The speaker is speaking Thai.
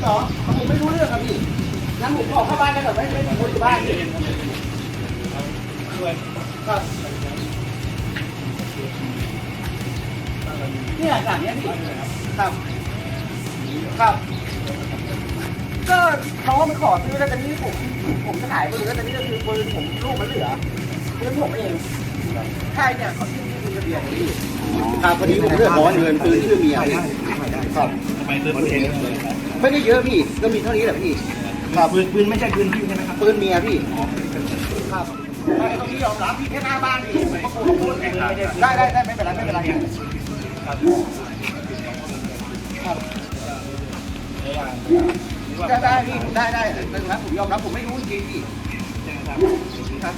เหรอผมไม่รู้เรื่องครับพี่งั้นผมออเข้าบ้านกันเถอะไม่ไม่มีคนอยู่บ้านพี่ครับเนี่ยหลังเนี้ยพี่ครับ ครับ ก็เขาก็มาขอซื้อแล้วตอนนี้ผมผมจะขายปืนแล้วตอนนี้ก็คือปืนผมลูกมันเหลือปืนผมเองใช่เนี่ยเขายื่นยื่นทะเบียนพี่ครับพอดีผมเลือกขอเงินปืนชื่อเมีย ครับทำไมปืนเองไม่ได้เยอะพี่ ก็มีเท่านี้แหละพี่ครับปืนปืนไม่ใช่ปืนพี่ใช่ไหมครับปืนเมียพี่ครับไอ้ตรงนี้ยอมรับพี่แค่หน้าบ้านพี่ผมก็โกงคนได้ได้ได้ไม่เป็นไรไม่เป็นไรได้ได้พี่ได้ได้แต่นะผมยอมรับผมไม่รู้จริงๆพี่ครับ